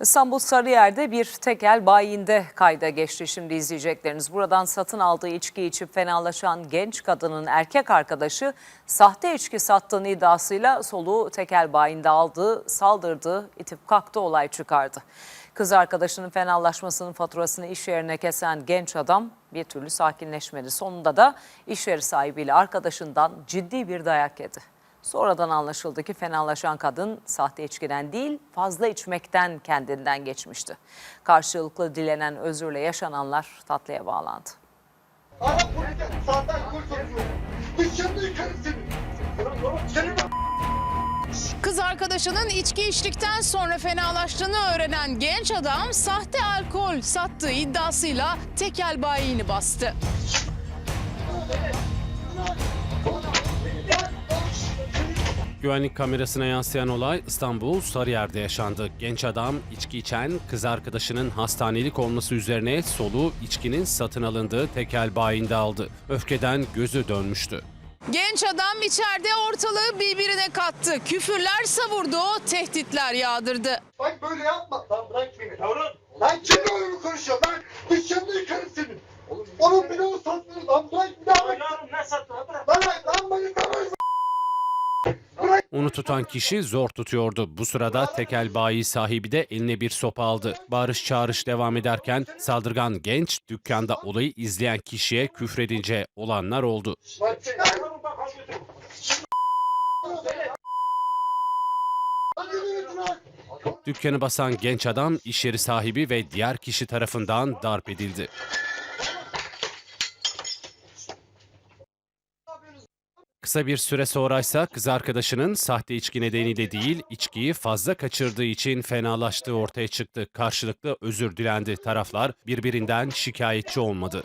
İstanbul Sarıyer'de bir tekel bayinde kayda geçti şimdi izleyecekleriniz. Buradan satın aldığı içki içip fenalaşan genç kadının erkek arkadaşı sahte içki sattığının iddiasıyla soluğu tekel bayinde aldığı, saldırdığı, itip kalktı olay çıkardı. Kız arkadaşının fenalaşmasının faturasını iş yerine kesen genç adam bir türlü sakinleşmedi. Sonunda da iş yeri sahibiyle arkadaşından ciddi bir dayak yedi. Sonradan anlaşıldı ki fenalaşan kadın sahte içkiden değil fazla içmekten kendinden geçmişti. Karşılıklı dilenen özürle yaşananlar tatlıya bağlandı. Ara polise sağdan kul soruyor. Dışarıda yıkarım seni. Senin Kız arkadaşının içki içtikten sonra fenalaştığını öğrenen genç adam sahte alkol sattığı iddiasıyla tekel bayini bastı. Güvenlik kamerasına yansıyan olay İstanbul Sarıyer'de yaşandı. Genç adam içki içen kız arkadaşının hastanelik olması üzerine soluğu içkinin satın alındığı tekel bayinde aldı. Öfkeden gözü dönmüştü. Genç adam içeride ortalığı birbirine kattı. Küfürler savurdu, tehditler yağdırdı. bak böyle yapma. Lan bırak beni. Yavrum. Lan kim böyle konuşuyor? Ben dışarıda yıkarım seni. Onun bile o satmıyor. Lan bırak bir daha ne sattın? Bırak. Lan lan beni tanıyor. Onu tutan kişi zor tutuyordu. Bu sırada tekel bayi sahibi de eline bir sopa aldı. Bağırış çağırış devam ederken saldırgan genç dükkanda olayı izleyen kişiye küfredince olanlar oldu. Dükkanı basan genç adam iş yeri sahibi ve diğer kişi tarafından darp edildi. Kısa bir süre sonraysa kız arkadaşının sahte içki nedeniyle değil, içkiyi fazla kaçırdığı için fenalaştığı ortaya çıktı. Karşılıklı özür dilendi. Taraflar birbirinden şikayetçi olmadı.